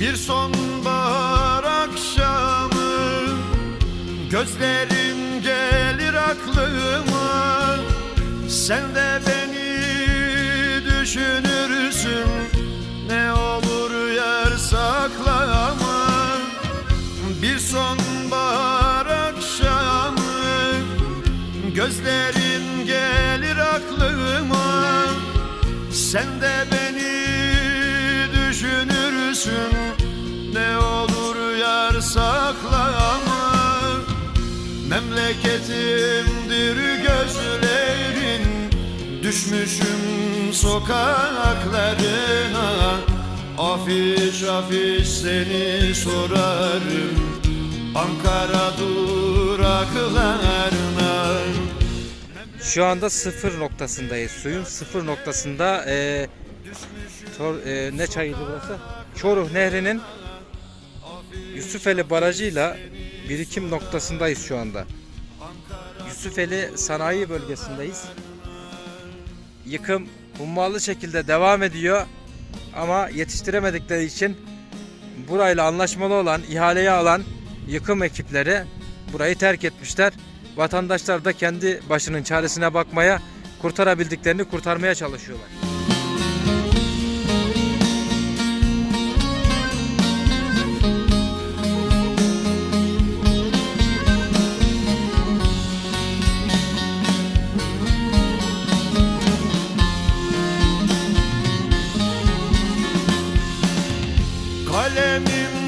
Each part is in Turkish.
Bir sonbahar akşamı Gözlerin gelir aklıma. Sen de beni düşünürsün Ne olur yer saklama. Bir sonbahar akşamı Gözlerin gelir aklıma. Sen de beni Memleketimdir gözlerin Düşmüşüm sokaklarına Afiş afiş seni sorarım Ankara duraklarına Şu anda sıfır noktasındayız. Suyun sıfır noktasında e, Tor- e, ne çayıydı burası? Çoruh Nehri'nin Yusufeli Barajı'yla birikim noktasındayız şu anda. Yusufeli sanayi bölgesindeyiz. Yıkım hummalı şekilde devam ediyor ama yetiştiremedikleri için burayla anlaşmalı olan, ihaleyi alan yıkım ekipleri burayı terk etmişler. Vatandaşlar da kendi başının çaresine bakmaya, kurtarabildiklerini kurtarmaya çalışıyorlar.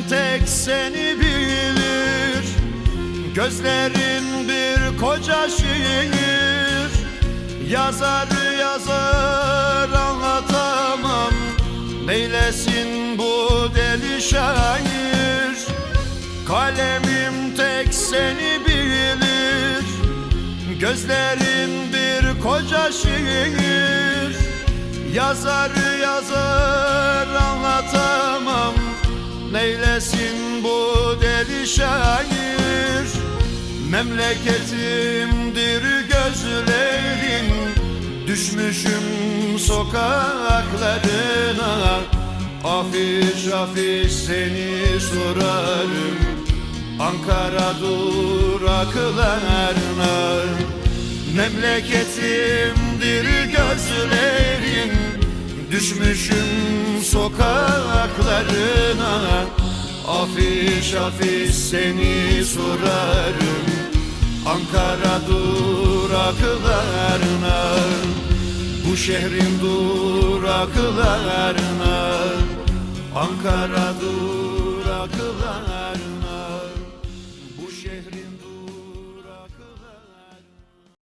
Tek seni bilir. Gözlerin bir koca şiir. Yazar yazar anlatamam. Neylesin bu deli şair? Kalemim tek seni bilir. Gözlerin bir koca şiir. Yazar yazar Neylesin bu deli şair. Memleketimdir gözlerin. Düşmüşüm sokaklarına. Afiş afiş seni sorarım. Ankara duraklarına. Memleketimdir gözlerin. Düşmüşüm sokaklarına Afiş afiş seni sorarım. Ankara duraklarına Bu şehrin duraklarına. Ankara